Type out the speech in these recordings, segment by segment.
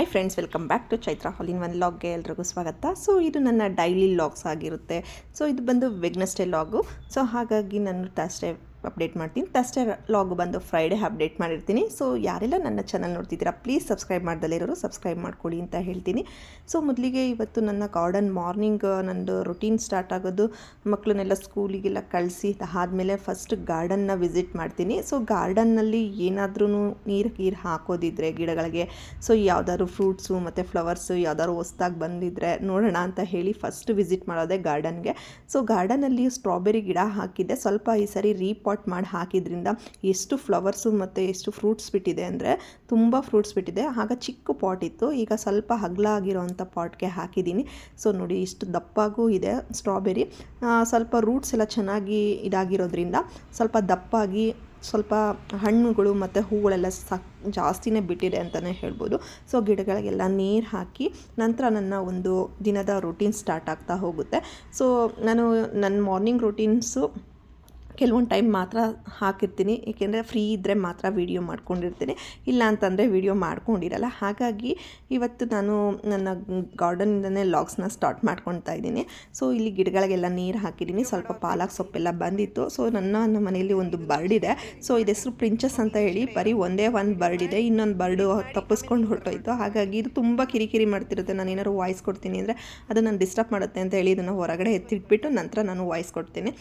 Hi friends welcome back to Chaitra ಹಾಲಿನ್ ಒನ್ ಲಾಗ್ಗೆ ಎಲ್ರಿಗೂ ಸ್ವಾಗತ. ಸೊ ಇದು ನನ್ನ ಡೈಲಿ ಲಾಗ್ಸ್ ಆಗಿರುತ್ತೆ. ಸೊ ಇದು ಬಂದು ವೆಗ್ನಸ್ಡೇ ಲಾಗು ಸೊ ಹಾಗಾಗಿ ನಾನು ಥರ್ಸ್ಡೇ ಅಪ್ಡೇಟ್ ಮಾಡ್ತೀನಿ. ತಷ್ಟೇ ಲಾಗ್ ಬಂದು ಫ್ರೈಡೇ ಅಪ್ಡೇಟ್ ಮಾಡಿರ್ತೀನಿ. ಸೊ ಯಾರೆಲ್ಲ ನನ್ನ ಚಾನಲ್ ನೋಡ್ತಿದ್ದೀರಾ ಪ್ಲೀಸ್ ಸಬ್ಸ್ಕ್ರೈಬ್ ಮಾಡ್ದಲ್ಲಿರೋರು ಸಬ್ಸ್ಕ್ರೈಬ್ ಮಾಡ್ಕೊಳ್ಳಿ ಅಂತ ಹೇಳ್ತೀನಿ. ಸೊ ಮೊದಲಿಗೆ ಇವತ್ತು ನನ್ನ ಗಾರ್ಡನ್ ಮಾರ್ನಿಂಗ್ ನಂದು ರೊಟೀನ್ ಸ್ಟಾರ್ಟ್ ಆಗೋದು ಮಕ್ಕಳನ್ನೆಲ್ಲ ಸ್ಕೂಲಿಗೆಲ್ಲ ಕಳಿಸಿ ಆದಮೇಲೆ ಫಸ್ಟ್ ಗಾರ್ಡನ್ನ ವಿಸಿಟ್ ಮಾಡ್ತೀನಿ. ಸೊ ಗಾರ್ಡನ್ನಲ್ಲಿ ಏನಾದ್ರೂ ನೀರು, ಗೀರು ಹಾಕೋದಿದ್ರೆ, ಗಿಡಗಳಿಗೆ ಸೊ ಯಾವ್ದಾದ್ರು ಫ್ರೂಟ್ಸು ಮತ್ತು ಫ್ಲವರ್ಸು ಯಾವ್ದಾದ್ರು ಹೊಸ್ದಾಗಿ ಬಂದಿದ್ರೆ ನೋಡೋಣ ಅಂತ ಹೇಳಿ ಫಸ್ಟ್ ವಿಸಿಟ್ ಮಾಡೋದೇ ಗಾರ್ಡನ್ಗೆ ಸೊ ಗಾರ್ಡನಲ್ಲಿ ಸ್ಟ್ರಾಬೆರಿ ಗಿಡ ಹಾಕಿದ್ದೆ. ಸ್ವಲ್ಪ ಈ ಸರಿ ರೀಪಾಟ್ ಮಾಡಿ ಹಾಕಿದ್ರಿಂದ ಎಷ್ಟು ಫ್ಲವರ್ಸು ಮತ್ತು ಎಷ್ಟು ಫ್ರೂಟ್ಸ್ ಬಿಟ್ಟಿದೆ ಅಂದರೆ ತುಂಬ ಫ್ರೂಟ್ಸ್ ಬಿಟ್ಟಿದೆ. ಆಗ ಚಿಕ್ಕ ಪಾಟ್ ಇತ್ತು. ಈಗ ಸ್ವಲ್ಪ ಹಗ್ಲ ಆಗಿರೋವಂಥ ಪಾಟ್ಗೆ ಹಾಕಿದ್ದೀನಿ. ಸೊ ನೋಡಿ, ಇಷ್ಟು ದಪ್ಪಾಗೂ ಇದೆ ಸ್ಟ್ರಾಬೆರಿ. ಸ್ವಲ್ಪ ರೂಟ್ಸ್ ಎಲ್ಲ ಚೆನ್ನಾಗಿ ಇದಾಗಿರೋದ್ರಿಂದ ಸ್ವಲ್ಪ ದಪ್ಪಾಗಿ ಸ್ವಲ್ಪ ಹಣ್ಣುಗಳು ಮತ್ತು ಹೂಗಳೆಲ್ಲ ಸಾಕ್ ಜಾಸ್ತಿನೇ ಬಿಟ್ಟಿದೆ ಅಂತಲೇ ಹೇಳ್ಬೋದು. ಸೊ ಗಿಡಗಳಿಗೆಲ್ಲ ನೀರು ಹಾಕಿ ನಂತರ ನನ್ನ ಒಂದು ದಿನದ ರೂಟೀನ್ ಸ್ಟಾರ್ಟ್ ಆಗ್ತಾ ಹೋಗುತ್ತೆ. ಸೊ ನಾನು ನನ್ನ ಮಾರ್ನಿಂಗ್ ರೂಟೀನ್ಸು ಕೆಲವೊಂದು ಟೈಮ್ ಮಾತ್ರ ಹಾಕಿರ್ತೀನಿ. ಏಕೆಂದರೆ ಫ್ರೀ ಇದ್ದರೆ ಮಾತ್ರ ವೀಡಿಯೋ ಮಾಡ್ಕೊಂಡಿರ್ತೀನಿ. ಇಲ್ಲ ಅಂತಂದರೆ ವೀಡಿಯೋ ಮಾಡ್ಕೊಂಡಿರಲ್ಲ. ಹಾಗಾಗಿ ಇವತ್ತು ನಾನು ನನ್ನ ಗಾರ್ಡನಿಂದನೇ ಲಾಗ್ಸ್ನ ಸ್ಟಾರ್ಟ್ ಮಾಡ್ಕೊತಾ ಇದ್ದೀನಿ. ಸೊ ಇಲ್ಲಿ ಗಿಡಗಳಿಗೆಲ್ಲ ನೀರು ಹಾಕಿದ್ದೀನಿ. ಸ್ವಲ್ಪ ಪಾಲಕ್ ಸೊಪ್ಪೆಲ್ಲ ಬಂದಿತ್ತು. ಸೊ ನನ್ನ ನನ್ನ ಮನೆಯಲ್ಲಿ ಒಂದು ಬರ್ಡ್ ಇದೆ. ಸೊ ಇದು ಹೆಸರು ಪ್ರಿಂಚಸ್ ಅಂತ ಹೇಳಿ ಬರೀ ಒಂದೇ ಒಂದು ಬರ್ಡ್ ಇದೆ. ಇನ್ನೊಂದು ಬರ್ಡು ತಪ್ಪಿಸ್ಕೊಂಡು ಹೊರಟೋಯ್ತು. ಹಾಗಾಗಿ ಇದು ತುಂಬ ಕಿರಿಕಿರಿ ಮಾಡ್ತಿರುತ್ತೆ. ನಾನು ಏನಾದ್ರು ವಾಯ್ಸ್ ಕೊಡ್ತೀನಿ ಅಂದರೆ ಅದು ನಾನು ಡಿಸ್ಟರ್ಬ್ ಮಾಡುತ್ತೆ ಅಂತ ಹೇಳಿ ಇದನ್ನು ಹೊರಗಡೆ ಎತ್ತಿಟ್ಬಿಟ್ಟು ನಂತರ ನಾನು ವಾಯ್ಸ್ ಕೊಡ್ತೀನಿ.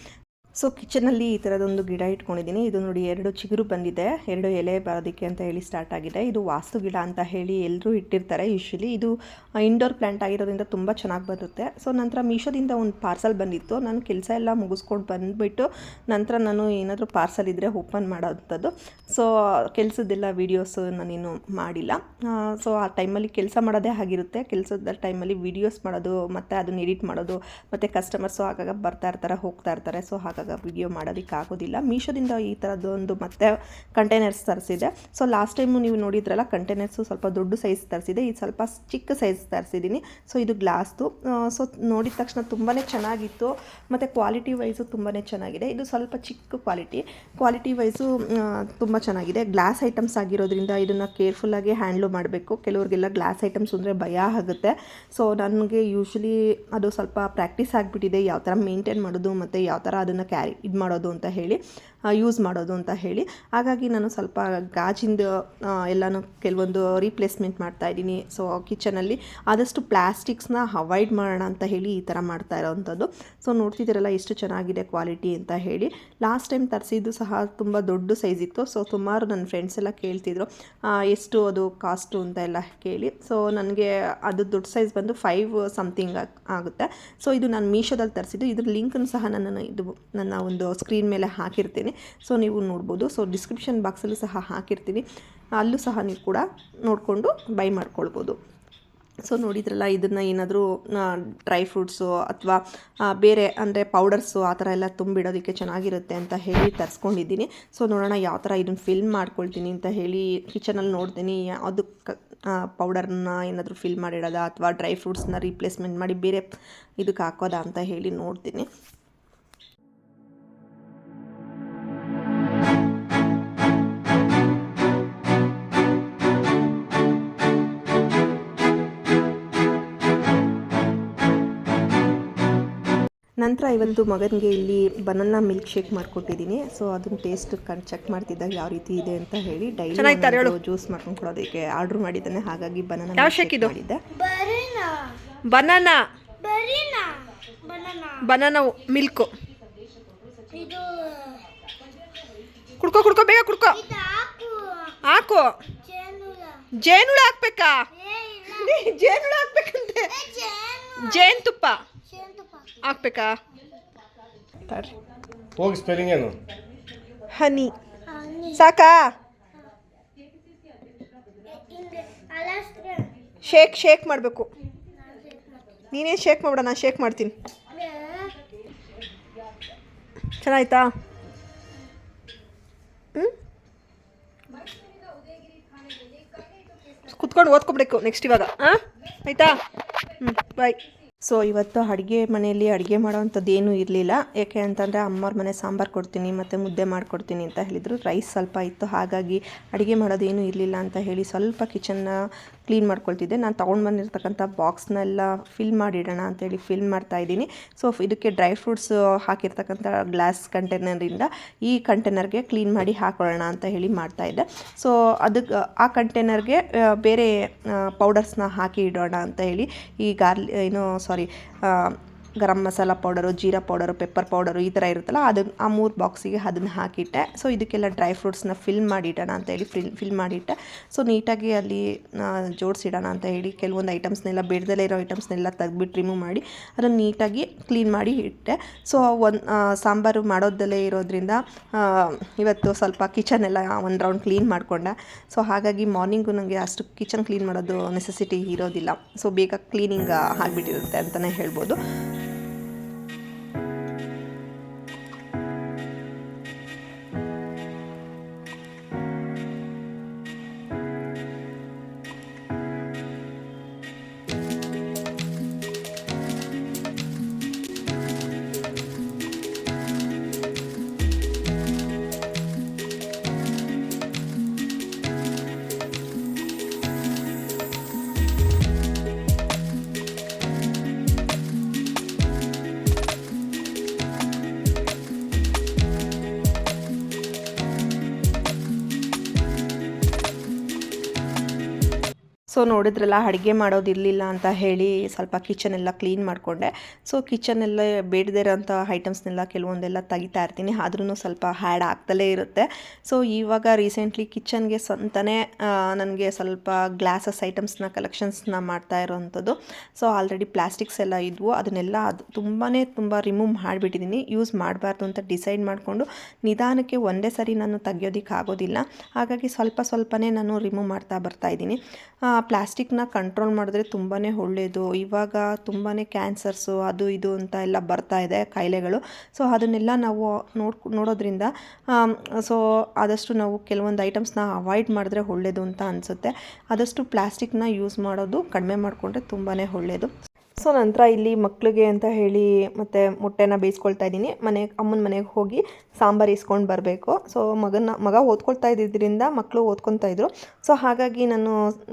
ಸೊ ಕಿಚನಲ್ಲಿ ಈ ಥರದೊಂದು ಗಿಡ ಇಟ್ಕೊಂಡಿದ್ದೀನಿ. ಇದು ನೋಡಿ ಎರಡು ಚಿಗುರು ಬಂದಿದೆ. ಎರಡು ಎಲೆ ಬರೋದಕ್ಕೆ ಅಂತ ಹೇಳಿ ಸ್ಟಾರ್ಟ್ ಆಗಿದೆ. ಇದು ವಾಸ್ತು ಗಿಡ ಅಂತ ಹೇಳಿ ಎಲ್ಲರೂ ಇಟ್ಟಿರ್ತಾರೆ ಯೂಶ್ವಲಿ ಇದು ಇಂಡೋರ್ ಪ್ಲ್ಯಾಂಟ್ ಆಗಿರೋದ್ರಿಂದ ತುಂಬ ಚೆನ್ನಾಗಿ ಬರುತ್ತೆ. ಸೊ ನಂತರ ಮೀಶೋದಿಂದ ಒಂದು ಪಾರ್ಸಲ್ ಬಂದಿತ್ತು. ನಾನು ಕೆಲಸ ಎಲ್ಲ ಮುಗಿಸ್ಕೊಂಡು ಬಂದುಬಿಟ್ಟು ನಂತರ ನಾನು ಏನಾದರೂ ಪಾರ್ಸಲ್ ಇದ್ದರೆ ಓಪನ್ ಮಾಡೋವಂಥದ್ದು ಸೊ ಕೆಲಸದ್ದೆಲ್ಲ ವೀಡಿಯೋಸು ನಾನೇನು ಮಾಡಿಲ್ಲ. ಸೊ ಆ ಟೈಮಲ್ಲಿ ಕೆಲಸ ಮಾಡೋದೇ ಆಗಿರುತ್ತೆ. ಕೆಲಸದ ಟೈಮಲ್ಲಿ ವೀಡಿಯೋಸ್ ಮಾಡೋದು, ಮತ್ತು ಅದನ್ನ ಎಡಿಟ್ ಮಾಡೋದು, ಮತ್ತು ಕಸ್ಟಮರ್ಸು ಆಗಾಗ ಬರ್ತಾ ಇರ್ತಾರೆ, ಹೋಗ್ತಾ ಇರ್ತಾರೆ. ಸೊ ಹಾಗಾಗಿ ವಿಡಿಯೋ ಮಾಡೋದಕ್ಕೆ ಆಗೋದಿಲ್ಲ. ಮೀಶೋದಿಂದ ಈ ಥರದ್ದೊಂದು ಮತ್ತೆ ಕಂಟೈನರ್ಸ್ ತರಿಸಿದೆ. ಸೊ ಲಾಸ್ಟ್ ಟೈಮು ನೀವು ನೋಡಿದ್ರಲ್ಲ ಕಂಟೈನರ್ಸು ಸ್ವಲ್ಪ ದೊಡ್ಡ ಸೈಜ್ ತರಿಸಿದೆ. ಇದು ಸ್ವಲ್ಪ ಚಿಕ್ಕ ಸೈಜ್ ತರಿಸಿದ್ದೀನಿ ಸೊ ಇದು ಗ್ಲಾಸ್ದು ಸೊ ನೋಡಿದ ತಕ್ಷಣ ತುಂಬಾ ಚೆನ್ನಾಗಿತ್ತು. ಮತ್ತು ಕ್ವಾಲಿಟಿ ವೈಸು ತುಂಬಾ ಚೆನ್ನಾಗಿದೆ. ಇದು ಸ್ವಲ್ಪ ಚಿಕ್ಕ ಕ್ವಾಲಿಟಿ ಕ್ವಾಲಿಟಿ ವೈಸು ತುಂಬ ಚೆನ್ನಾಗಿದೆ. ಗ್ಲಾಸ್ ಐಟಮ್ಸ್ ಆಗಿರೋದ್ರಿಂದ ಇದನ್ನು ಕೇರ್ಫುಲ್ಲಾಗಿ ಹ್ಯಾಂಡ್ಲು ಮಾಡಬೇಕು. ಕೆಲವ್ರಿಗೆಲ್ಲ ಗ್ಲಾಸ್ ಐಟಮ್ಸ್ ಅಂದರೆ ಭಯ ಆಗುತ್ತೆ. ಸೊ ನನಗೆ ಯೂಶ್ವಲಿ ಅದು ಸ್ವಲ್ಪ ಪ್ರಾಕ್ಟೀಸ್ ಆಗಿಬಿಟ್ಟಿದೆ. ಯಾವ ಥರ ಮೇಂಟೈನ್ ಮಾಡೋದು ಮತ್ತು ಯಾವ ಥರ ಅದನ್ನು ಕ್ಯಾರಿ ಇದು ಮಾಡೋದು ಅಂತ ಹೇಳಿ ಯೂಸ್ ಮಾಡೋದು ಅಂತ ಹೇಳಿ. ಹಾಗಾಗಿ ನಾನು ಸ್ವಲ್ಪ ಗಾಜಿಂದ ಎಲ್ಲನೂ ಕೆಲವೊಂದು ರೀಪ್ಲೇಸ್ಮೆಂಟ್ ಮಾಡ್ತಾ ಇದ್ದೀನಿ. ಸೊ ಕಿಚನಲ್ಲಿ ಆದಷ್ಟು ಪ್ಲ್ಯಾಸ್ಟಿಕ್ಸ್ನ ಅವಾಯ್ಡ್ ಮಾಡೋಣ ಅಂತ ಹೇಳಿ ಈ ಥರ ಮಾಡ್ತಾ ಇರೋವಂಥದ್ದು. ಸೊ ನೋಡ್ತಿದ್ದೀರಲ್ಲ ಎಷ್ಟು ಚೆನ್ನಾಗಿದೆ ಕ್ವಾಲಿಟಿ ಅಂತ ಹೇಳಿ. ಲಾಸ್ಟ್ ಟೈಮ್ ತರಿಸಿದ್ದು ಸಹ ತುಂಬ ದೊಡ್ಡ ಸೈಜ್ ಇತ್ತು. ಸೊ ಸುಮಾರು ನನ್ನ ಫ್ರೆಂಡ್ಸ್ ಎಲ್ಲ ಕೇಳ್ತಿದ್ರು. ಎಷ್ಟು ಅದು ಕಾಸ್ಟು ಅಂತ ಎಲ್ಲ ಕೇಳಿ. ಸೊ ನನಗೆ ಅದು ದೊಡ್ಡ ಸೈಜ್ ಬಂದು ಫೈವ್ ಸಮಥಿಂಗ್ ಆಗುತ್ತೆ. ಸೊ ಇದು ನಾನು ಮೀಶೋದಲ್ಲಿ ತರಿಸಿದ್ದು. ಇದ್ರ ಲಿಂಕನ್ನು ಸಹ ನಾನು ಇದು ನನ್ನ ಒಂದು ಸ್ಕ್ರೀನ್ ಮೇಲೆ ಹಾಕಿರ್ತೀನಿ. ಸೊ ನೀವು ನೋಡ್ಬೋದು. ಸೊ ಡಿಸ್ಕ್ರಿಪ್ಷನ್ ಬಾಕ್ಸಲ್ಲೂ ಸಹ ಹಾಕಿರ್ತೀನಿ. ಅಲ್ಲೂ ಸಹ ನೀವು ಕೂಡ ನೋಡಿಕೊಂಡು ಬೈ ಮಾಡ್ಕೊಳ್ಬೋದು. ಸೊ ನೋಡಿದ್ರಲ್ಲ, ಇದನ್ನು ಏನಾದರೂ ಡ್ರೈ ಫ್ರೂಟ್ಸು ಅಥವಾ ಬೇರೆ ಅಂದರೆ ಪೌಡರ್ಸು ಆ ಥರ ಎಲ್ಲ ತುಂಬಿಡೋದಕ್ಕೆ ಚೆನ್ನಾಗಿರುತ್ತೆ ಅಂತ ಹೇಳಿ ತರಿಸ್ಕೊಂಡಿದ್ದೀನಿ. ಸೊ ನೋಡೋಣ ಯಾವ ಥರ ಇದನ್ನು ಫಿಲ್ ಮಾಡ್ಕೊಳ್ತೀನಿ ಅಂತ ಹೇಳಿ ಕಿಚನಲ್ಲಿ ನೋಡ್ತೀನಿ. ಯಾವುದು ಪೌಡರ್ನ ಏನಾದರೂ ಫಿಲ್ ಮಾಡಿಡೋದಾ ಅಥವಾ ಡ್ರೈ ಫ್ರೂಟ್ಸ್ನ ರೀಪ್ಲೇಸ್ಮೆಂಟ್ ಮಾಡಿ ಬೇರೆ ಇದಕ್ಕೆ ಹಾಕೋದಾ ಅಂತ ಹೇಳಿ ನೋಡ್ತೀನಿ. ನಂತರ ಇವತ್ತು ಮಗನಿಗೆ ಇಲ್ಲಿ ಬನಾನಾ ಮಿಲ್ಕ್ ಶೇಕ್ ಮಾಡ್ಕೊಟ್ಟಿದ್ದೀನಿ. ಸೊ ಅದನ್ನ ಟೇಸ್ಟ್ ಕಣ್ ಚೆಕ್ ಮಾಡ್ತಿದ್ದಾಗ ಯಾವ ರೀತಿ ಇದೆ ಅಂತ ಹೇಳಿ ಡೈಲಿ ಜ್ಯೂಸ್ ಮಾಡ್ಕೊಂಡು ಕೊಡೋದಕ್ಕೆ ಆರ್ಡ್ರ್ ಮಾಡಿದ್ದಾನೆ. ಹಾಗಾಗಿ ಬನಾನಾ ಯಾವ ಶೇಕ್ ಇದು ಮಾಡಿದ್ದೆ. Banana banana banana banana milk ಇದು ಕುಡ್ಕೋ ಕುಡ್ಕೋ ಬೇಗ ಕುಡ್ಕೋ. ಹಾಕು. ಹಾಕು. ಜೇನುಳ. ಜೇನುಳ ಹಾಕ್ಬೇಕಾ? ಏ ಇಲ್ಲ. ಜೇನುಳ ಹಾಕ್ಬೇಕಂತೆ. ಜೇನ್ ಜೇನು ಜೇನುತುಪ್ಪ ಜೇನುತುಪ್ಪ. ಹಾಕ್ಬೇಕಾ ತಡ್ರಿ ಹೋಗಿ ಸ್ಪೆಲ್ಲಿಂಗ್ ಏನು? ಹನಿ. ಹನಿ. ಸಾಕಾ? ಶೇಕ್ ಶೇಕ್ ಮಾಡಬೇಕು. ನೀನೇ ಶೇಕ್ ಮಾಡಬೇಡ ನಾನು ಶೇಕ್ ಮಾಡ್ತೀನಿ. ಚೆನ್ನಾಯ್ತಾ? ಹ್ಞೂ ಕುತ್ಕೊಂಡು ಓದ್ಕೊಬೇಕು ನೆಕ್ಸ್ಟ್ ಇವಾಗ ಹಾಂ ಆಯಿತಾ? ಹ್ಞೂ ಬಾಯ್ ಸೊ ಇವತ್ತು ಅಡುಗೆ ಮನೆಯಲ್ಲಿ ಅಡುಗೆ ಮಾಡೋವಂಥದ್ದು ಏನೂ ಇರಲಿಲ್ಲ. ಯಾಕೆ ಅಂತಂದರೆ ಅಮ್ಮವ್ರ ಮನೆ ಸಾಂಬಾರು ಕೊಡ್ತೀನಿ, ಮತ್ತು ಮುದ್ದೆ ಮಾಡಿಕೊಡ್ತೀನಿ ಅಂತ ಹೇಳಿದರು. ರೈಸ್ ಸ್ವಲ್ಪ ಇತ್ತು, ಹಾಗಾಗಿ ಅಡುಗೆ ಮಾಡೋದೇನೂ ಇರಲಿಲ್ಲ ಅಂತ ಹೇಳಿ ಸ್ವಲ್ಪ ಕಿಚನ್ನ ಕ್ಲೀನ್ ಮಾಡ್ಕೊಳ್ತಿದ್ದೆ. ನಾನು ತೊಗೊಂಡು ಬಂದಿರತಕ್ಕಂಥ ಬಾಕ್ಸ್ನೆಲ್ಲ ಫಿಲ್ ಮಾಡಿಡೋಣ ಅಂತೇಳಿ ಫಿಲ್ ಮಾಡ್ತಾ ಇದ್ದೀನಿ. ಸೊ ಇದಕ್ಕೆ ಡ್ರೈ ಫ್ರೂಟ್ಸ್ ಹಾಕಿರ್ತಕ್ಕಂಥ ಗ್ಲಾಸ್ ಕಂಟೈನರಿಂದ ಈ ಕಂಟೈನರ್ಗೆ ಕ್ಲೀನ್ ಮಾಡಿ ಹಾಕೊಳ್ಳೋಣ ಅಂತ ಹೇಳಿ ಮಾಡ್ತಾ ಇದ್ದೆ. ಸೊ ಅದಕ್ಕೆ ಆ ಕಂಟೈನರ್ಗೆ ಬೇರೆ ಪೌಡರ್ಸ್ನ ಹಾಕಿ ಇಡೋಣ ಅಂತ ಹೇಳಿ ಈ ಗಾರ್ಲಿ ಏನು sorry garam masala powder, jeera powder pepper powder ಈ ಥರ ಇರುತ್ತಲ್ಲ ಅದನ್ನು ಆ ಮೂರು ಬಾಕ್ಸಿಗೆ ಅದನ್ನು ಹಾಕಿಟ್ಟೆ. ಸೊ ಇದಕ್ಕೆಲ್ಲ ಡ್ರೈ ಫ್ರೂಟ್ಸ್ನ ಫಿಲ್ ಮಾಡಿಡೋಣ ಅಂತ ಹೇಳಿ ಫಿಲ್ ಫಿಲ್ ಮಾಡಿಟ್ಟೆ. ಸೊ ನೀಟಾಗಿ ಅಲ್ಲಿ ಜೋಡಿಸಿಡೋಣ ಅಂತ ಹೇಳಿ ಕೆಲವೊಂದು ಐಟಮ್ಸ್ನೆಲ್ಲ ಬೇಡದಲ್ಲೇ ಇರೋ ಐಟಮ್ಸ್ನೆಲ್ಲ ತೆಗ್ದುಬಿಟ್ಟು ರಿಮೂವ್ ಮಾಡಿ ಅದನ್ನು ನೀಟಾಗಿ ಕ್ಲೀನ್ ಮಾಡಿ ಇಟ್ಟೆ. ಸೊ ಒಂದು ಸಾಂಬಾರು ಮಾಡೋದಲ್ಲೇ ಇರೋದ್ರಿಂದ ಇವತ್ತು ಸ್ವಲ್ಪ ಕಿಚನ್ ಎಲ್ಲ ಒಂದು ರೌಂಡ್ ಕ್ಲೀನ್ ಮಾಡಿಕೊಂಡೆ. ಸೊ ಹಾಗಾಗಿ ಮಾರ್ನಿಂಗು ನನಗೆ ಅಷ್ಟು ಕಿಚನ್ ಕ್ಲೀನ್ ಮಾಡೋದು ನೆಸೆಸಿಟಿ ಇರೋದಿಲ್ಲ. ಸೊ ಬೇಗ ಕ್ಲೀನಿಂಗ್ ಆಗಿಬಿಟ್ಟಿರುತ್ತೆ ಅಂತಲೇ ಹೇಳ್ಬೋದು. ಸೊ ನೋಡಿದ್ರಲ್ಲ, ಅಡುಗೆ ಮಾಡೋದಿರಲಿಲ್ಲ ಅಂತ ಹೇಳಿ ಸ್ವಲ್ಪ ಕಿಚನ್ ಎಲ್ಲ ಕ್ಲೀನ್ ಮಾಡಿಕೊಂಡೆ. ಸೊ ಕಿಚನೆಲ್ಲ ಬೇಡದೇ ಇರೋಂಥ ಐಟಮ್ಸ್ನೆಲ್ಲ ಕೆಲವೊಂದೆಲ್ಲ ತೆಗಿತಾ ಇರ್ತೀನಿ. ಆದ್ರೂ ಸ್ವಲ್ಪ ಹ್ಯಾಡ್ ಆಗ್ತಲೇ ಇರುತ್ತೆ. ಸೊ ಇವಾಗ ರೀಸೆಂಟ್ಲಿ ಕಿಚನ್ಗೆ ಸ್ವಂತನೇ ನನಗೆ ಸ್ವಲ್ಪ ಗ್ಲಾಸಸ್ ಐಟಮ್ಸ್ನ ಕಲೆಕ್ಷನ್ಸ್ನ ಮಾಡ್ತಾ ಇರೋವಂಥದ್ದು ಸೊ ಆಲ್ರೆಡಿ ಪ್ಲಾಸ್ಟಿಕ್ಸ್ ಎಲ್ಲ ಇದ್ವು. ಅದನ್ನೆಲ್ಲ ಅದು ತುಂಬಾ ತುಂಬ ರಿಮೂವ್ ಮಾಡಿಬಿಟ್ಟಿದ್ದೀನಿ ಯೂಸ್ ಮಾಡಬಾರ್ದು ಅಂತ ಡಿಸೈಡ್ ಮಾಡಿಕೊಂಡು ನಿಧಾನಕ್ಕೆ ಒಂದೇ ಸರಿ ನಾನು ತೆಗಿಯೋದಕ್ಕೆ ಆಗೋದಿಲ್ಲ ಹಾಗಾಗಿ ಸ್ವಲ್ಪ ಸ್ವಲ್ಪನೇ ನಾನು ರಿಮೂವ್ ಮಾಡ್ತಾ ಬರ್ತಾ ಇದ್ದೀನಿ. ಪ್ಲಾಸ್ಟಿಕ್ನ ಕಂಟ್ರೋಲ್ ಮಾಡಿದ್ರೆ ತುಂಬಾ ಒಳ್ಳೆಯದು ಇವಾಗ ತುಂಬಾ ಕ್ಯಾನ್ಸರ್ಸು, ಅದು ಇದು ಅಂತ ಎಲ್ಲ ಬರ್ತಾ ಇದೆ ಕಾಯಿಲೆಗಳು. ಸೊ ಅದನ್ನೆಲ್ಲ ನಾವು ನೋಡ್, ನೋಡೋದ್ರಿಂದ ಸೊ ಆದಷ್ಟು ನಾವು ಕೆಲವೊಂದು ಐಟಮ್ಸ್ನ ಅವಾಯ್ಡ್ ಮಾಡಿದ್ರೆ ಒಳ್ಳೆಯದು ಅಂತ ಅನಿಸುತ್ತೆ. ಆದಷ್ಟು ಪ್ಲಾಸ್ಟಿಕ್ನ ಯೂಸ್ ಮಾಡೋದು ಕಡಿಮೆ ಮಾಡಿಕೊಂಡ್ರೆ ತುಂಬಾ ಒಳ್ಳೆಯದು ಸೊ ನಂತರ ಇಲ್ಲಿ ಮಕ್ಕಳಿಗೆ ಅಂತ ಹೇಳಿ ಮತ್ತು ಮೊಟ್ಟೆನ ಬೇಯಿಸ್ಕೊಳ್ತಾ ಇದ್ದೀನಿ. ಮನೆಗೆ ಅಮ್ಮನ ಮನೆಗೆ ಹೋಗಿ ಸಾಂಬಾರು ಇಸ್ಕೊಂಡು ಬರಬೇಕು. ಸೊ ಮಗನ ಮಗ ಓದ್ಕೊಳ್ತಾ ಇದ್ದಿದ್ದರಿಂದ ಮಕ್ಕಳು ಓದ್ಕೊತಾ ಇದ್ರು. ಸೊ ಹಾಗಾಗಿ ನಾನು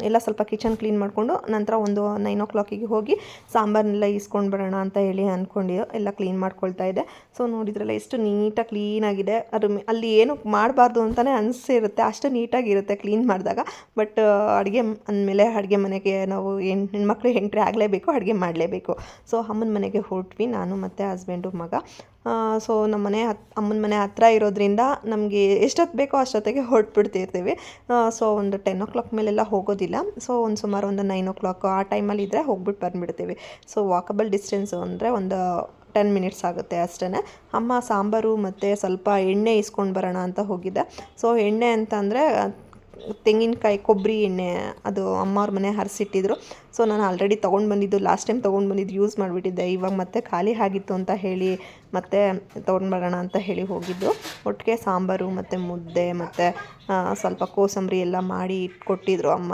ಎಲ್ಲ ಸ್ವಲ್ಪ ಕಿಚನ್ ಕ್ಲೀನ್ ಮಾಡಿಕೊಂಡು ನಂತರ ಒಂದು ನೈನ್ ಓ ಕ್ಲಾಕಿಗೆ ಹೋಗಿ ಸಾಂಬಾರನ್ನೆಲ್ಲ ಇಸ್ಕೊಂಡು ಬರೋಣ ಅಂತ ಹೇಳಿ ಅಂದ್ಕೊಂಡು ಎಲ್ಲ ಕ್ಲೀನ್ ಮಾಡ್ಕೊಳ್ತಾ ಇದ್ದೆ. ಸೊ ನೋಡಿದ್ರಲ್ಲ ಎಷ್ಟು ನೀಟಾಗಿ ಕ್ಲೀನಾಗಿದೆ ಅದ್ರ ಅಲ್ಲಿ ಏನು ಮಾಡಬಾರ್ದು ಅಂತಲೇ ಅನಿಸಿರುತ್ತೆ. ಅಷ್ಟು ನೀಟಾಗಿರುತ್ತೆ ಕ್ಲೀನ್ ಮಾಡಿದಾಗ. ಬಟ್ ಅಡುಗೆ ಅಂದಮೇಲೆ ಅಡುಗೆ ಮನೆಗೆ ನಾವು ಹೆಣ್, ಹೆಣ್ಮಕ್ಳು ಎಂಟ್ರಿ ಆಗಲೇಬೇಕು, ಅಡುಗೆ ಮಾಡಲೇಬೇಕು. ಸೊ ಅಮ್ಮನ ಮನೆಗೆ ಹೊರಟ್ವಿ. ನಾನು ಮತ್ತು ಹಸ್ಬೆಂಡು ಮಗ. ಸೊ ನಮ್ಮ ಮನೆ ಹತ್, ಅಮ್ಮನ ಮನೆ ಹತ್ರ ಇರೋದ್ರಿಂದ ನಮಗೆ ಎಷ್ಟೊತ್ತು ಬೇಕೋ ಅಷ್ಟೊತ್ತಿಗೆ ಹೊರಟ್ಬಿಡ್ತಿರ್ತೀವಿ. ಸೊ ಒಂದು ಟೆನ್ ಓ ಕ್ಲಾಕ್ ಮೇಲೆಲ್ಲ ಹೋಗೋದಿಲ್ಲ. ಸೊ ಒಂದು ಸುಮಾರು ಒಂದು ನೈನ್ ಓ ಕ್ಲಾಕ್ ಆ ಟೈಮಲ್ಲಿ ಇದ್ದರೆ ಹೋಗ್ಬಿಟ್ಟು ಬಂದುಬಿಡ್ತೀವಿ. ಸೊ ವಾಕಬಲ್ ಡಿಸ್ಟೆನ್ಸು ಅಂದರೆ ಒಂದು ಟೆನ್ ಮಿನಿಟ್ಸ್ ಆಗುತ್ತೆ ಅಷ್ಟೇ ಅಮ್ಮ ಸಾಂಬಾರು ಮತ್ತು ಸ್ವಲ್ಪ ಎಣ್ಣೆ ಇಸ್ಕೊಂಡು ಬರೋಣ ಅಂತ ಹೋಗಿದ್ದೆ ಸೊ ಎಣ್ಣೆ ಅಂತ ಅಂದರೆ ತೆಂಗಿನಕಾಯಿ, ಕೊಬ್ಬರಿ ಎಣ್ಣೆ ಅದು ಅಮ್ಮವ್ರ ಮನೆ ಹರಿಸಿಟ್ಟಿದ್ರು. ಸೊ ನಾನು ಆಲ್ರೆಡಿ ತೊಗೊಂಡು ಬಂದಿದ್ದು ಲಾಸ್ಟ್ ಟೈಮ್ ತೊಗೊಂಡು ಬಂದಿದ್ದು ಯೂಸ್ ಮಾಡಿಬಿಟ್ಟಿದ್ದೆ. ಇವಾಗ ಮತ್ತೆ ಖಾಲಿ ಆಗಿತ್ತು ಅಂತ ಹೇಳಿ ಮತ್ತೆ ತೊಗೊಂಡು ಬರೋಣ ಅಂತ ಹೇಳಿ ಹೋಗಿದ್ದು. ಒಟ್ಟಿಗೆ ಸಾಂಬಾರು ಮತ್ತು ಮುದ್ದೆ ಮತ್ತು ಸ್ವಲ್ಪ ಕೋಸಂಬರಿ ಎಲ್ಲ ಮಾಡಿ ಇಟ್ಕೊಟ್ಟಿದ್ರು ಅಮ್ಮ.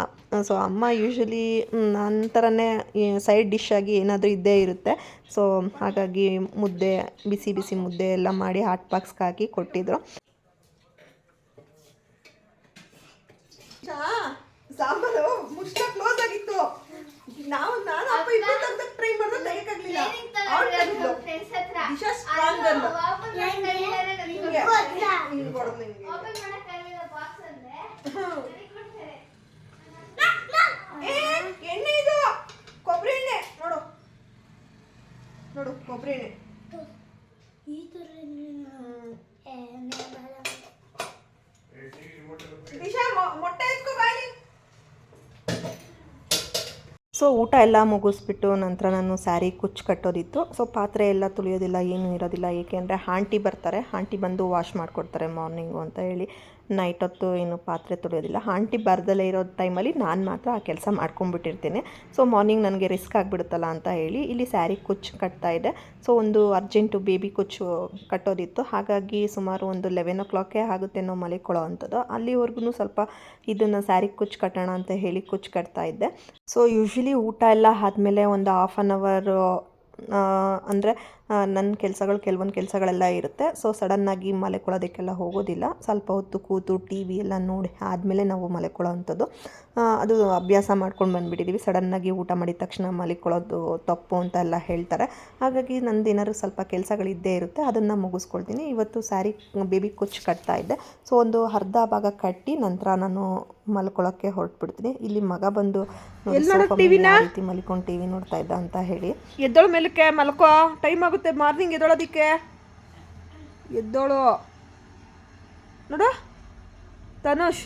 ಸೊ ಅಮ್ಮ ಯೂಶ್ವಲಿ ನನ್ನ ಥರನೇ ಸೈಡ್ ಡಿಶ್ ಆಗಿ ಏನಾದರೂ ಇದ್ದೇ ಇರುತ್ತೆ. ಸೊ ಹಾಗಾಗಿ ಮುದ್ದೆ, ಬಿಸಿ ಬಿಸಿ ಮುದ್ದೆ ಎಲ್ಲ ಮಾಡಿ ಹಾಟ್ ಬಾಕ್ಸ್ಗೆ ಹಾಕಿ ಕೊಟ್ಟಿದ್ರು. ಸಾಂಬಾರು ಮುಷ್ಟ ಕ್ಲೋಸ್ ಆಗಿತ್ತು. ನಾವು ನಾನು ಅಪ್ಪ ಇಬ್ಬರು ತೆಗ್ದಕ್ಕೆ ಟ್ರೈ ಮಾಡಿದ್ರೆ ತೆಗಿಯಕ್ಕಾಗ್ಲಿಲ್ಲ. ದಿಶಾ ಸ್ಟ್ರಾಂಗ್ ಅಲ್ಲ ಹಿಂಗೆ. ಹಿಂಗೆ ಕೊಡೋದು ನಿಂಗೆ. ಏ, ಎಣ್ಣೆ ಇದು ಕೊಬ್ಬರಿ ಎಣ್ಣೆ ನೋಡು ನೋಡು ಕೊಬ್ಬರಿ ಎಣ್ಣೆ ಈ ಥರ ದಿಶಾ ಮೊ- ಮೊಟ್ಟೆ ಎತ್ಕೋ ಬಾಯ್ಲಿ ಸೊ ಊಟ ಎಲ್ಲ ಮುಗಿಸ್ಬಿಟ್ಟು ನಂತರ ನಾನು ಸ್ಯಾರಿ ಕುಚ್ಚು ಕಟ್ಟೋದಿತ್ತು. ಸೊ ಪಾತ್ರೆ ಎಲ್ಲ ತುಳಿಯೋದಿಲ್ಲ, ಏನೂ ಇರೋದಿಲ್ಲ. ಏಕೆಂದರೆ ಆಂಟಿ ಬರ್ತಾರೆ, ಆಂಟಿ ಬಂದು ವಾಶ್ ಮಾಡಿಕೊಡ್ತಾರೆ ಮಾರ್ನಿಂಗು ಅಂತ ಹೇಳಿ. ನೈಟ್ ಹೊತ್ತು ಏನು ಪಾತ್ರೆ ತೊಳೆಯೋದಿಲ್ಲ. ಆಂಟಿ ಬರ್ದಲ್ಲೇ ಇರೋ ಟೈಮಲ್ಲಿ ನಾನು ಮಾತ್ರ ಆ ಕೆಲಸ ಮಾಡ್ಕೊಂಡ್ಬಿಟ್ಟಿರ್ತೀನಿ ಸೊ ಮಾರ್ನಿಂಗ್ ನನಗೆ ರಿಸ್ಕ್ ಆಗಿಬಿಡುತ್ತಲ್ಲ ಅಂತ ಹೇಳಿ ಇಲ್ಲಿ ಸ್ಯಾರಿ ಕುಚ್ ಕಟ್ತಾ ಇದೆ ಸೊ ಒಂದು ಅರ್ಜೆಂಟು ಬೇಬಿ ಕುಚ್ಚು ಕಟ್ಟೋದಿತ್ತು. ಹಾಗಾಗಿ ಸುಮಾರು ಒಂದು ಲೆವೆನ್ ಓ ಕ್ಲಾಕೇ ಆಗುತ್ತೆ ನಾವು ಮಲಿಕೊಳ್ಳೋ ಅಂಥದ್ದು. ಅಲ್ಲಿವರೆಗೂ ಸ್ವಲ್ಪ ಇದನ್ನು ಸ್ಯಾರಿ ಕುಚ್ಚು ಕಟ್ಟೋಣ ಅಂತ ಹೇಳಿ ಕುಚ್ ಕಟ್ತಾ ಇದ್ದೆ. ಸೊ ಯೂಶ್ವಲಿ ಊಟ ಎಲ್ಲ ಆದಮೇಲೆ ಒಂದು ಹಾಫ್ ಆನ್ ಅವರು ಅಂದರೆ ನನ್ನ ಕೆಲಸಗಳು ಕೆಲವೊಂದು ಕೆಲಸಗಳೆಲ್ಲ ಇರುತ್ತೆ. ಸೊ ಸಡನ್ನಾಗಿ ಮಲೆಕೊಳ್ಳೋದಕ್ಕೆಲ್ಲ ಹೋಗೋದಿಲ್ಲ. ಸ್ವಲ್ಪ ಹೊತ್ತು ಕೂತು ಟಿ ವಿ ಎಲ್ಲ ನೋಡಿ ಆದಮೇಲೆ ನಾವು ಮಲ್ಕೊಳ್ಳೋ ಅಂಥದ್ದು. ಅದು ಅಭ್ಯಾಸ ಮಾಡ್ಕೊಂಡು ಬಂದುಬಿಟ್ಟಿದ್ದೀವಿ ಸಡನ್ನಾಗಿ ಊಟ ಮಾಡಿದ ತಕ್ಷಣ ಮಲಿಕೊಳ್ಳೋದು ತಪ್ಪು ಅಂತ ಎಲ್ಲ ಹೇಳ್ತಾರೆ. ಹಾಗಾಗಿ ನಂದು ಏನಾದ್ರು ಸ್ವಲ್ಪ ಕೆಲಸಗಳಿದ್ದೇ ಇರುತ್ತೆ ಅದನ್ನು ಮುಗಿಸ್ಕೊಳ್ತೀನಿ. ಇವತ್ತು ಸ್ಯಾರಿ ಬೇಬಿ ಕುಚ್ಚು ಕಟ್ತಾ ಇದ್ದೆ. ಸೊ ಒಂದು ಅರ್ಧ ಭಾಗ ಕಟ್ಟಿ ನಂತರ ನಾನು ಮಲ್ಕೊಳ್ಳೋಕ್ಕೆ ಹೊರಟ್ಬಿಡ್ತೀನಿ. ಇಲ್ಲಿ ಮಗ ಬಂದು ರೀತಿ ಮಲ್ಕೊಂಡು ಟಿ ವಿ ನೋಡ್ತಾ ಇದ್ದ ಅಂತ ಹೇಳಿ. ಎದ್ದೋಳ ಮೇಲಕ್ಕೆ ಮಲ್ಕೋ. ಟೈಮ್ ಆಗುತ್ತೆ ಮಾರ್ನಿಂಗ್ ಎದ್ದೋಳೋದಿಕ್ಕೆ. ಎದ್ದೋಳು. ನೋಡು. ತನುಷ್.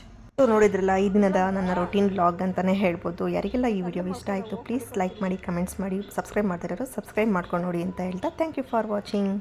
ನೋಡಿದ್ರಲ್ಲ, ಈ ದಿನದ ನನ್ನ ರೊಟೀನ್ ಬ್ಲಾಗ್ ಅಂತಲೇ ಹೇಳ್ಬೋದು. ಯಾರಿಗೆಲ್ಲ ಈ ವಿಡಿಯೋ ಇಷ್ಟ ಆಯಿತು ಪ್ಲೀಸ್ ಲೈಕ್ ಮಾಡಿ ಕಮೆಂಟ್ಸ್ ಮಾಡಿ ಸಬ್ಸ್ಕ್ರೈಬ್ ಮಾಡ್ತಿರೋರು ಸಬ್ಸ್ಕ್ರೈಬ್ ಮಾಡ್ಕೊಂಡು ನೋಡಿ ಅಂತ ಹೇಳ್ತಾ ಥ್ಯಾಂಕ್ ಯು ಫಾರ್ ವಾಚಿಂಗ್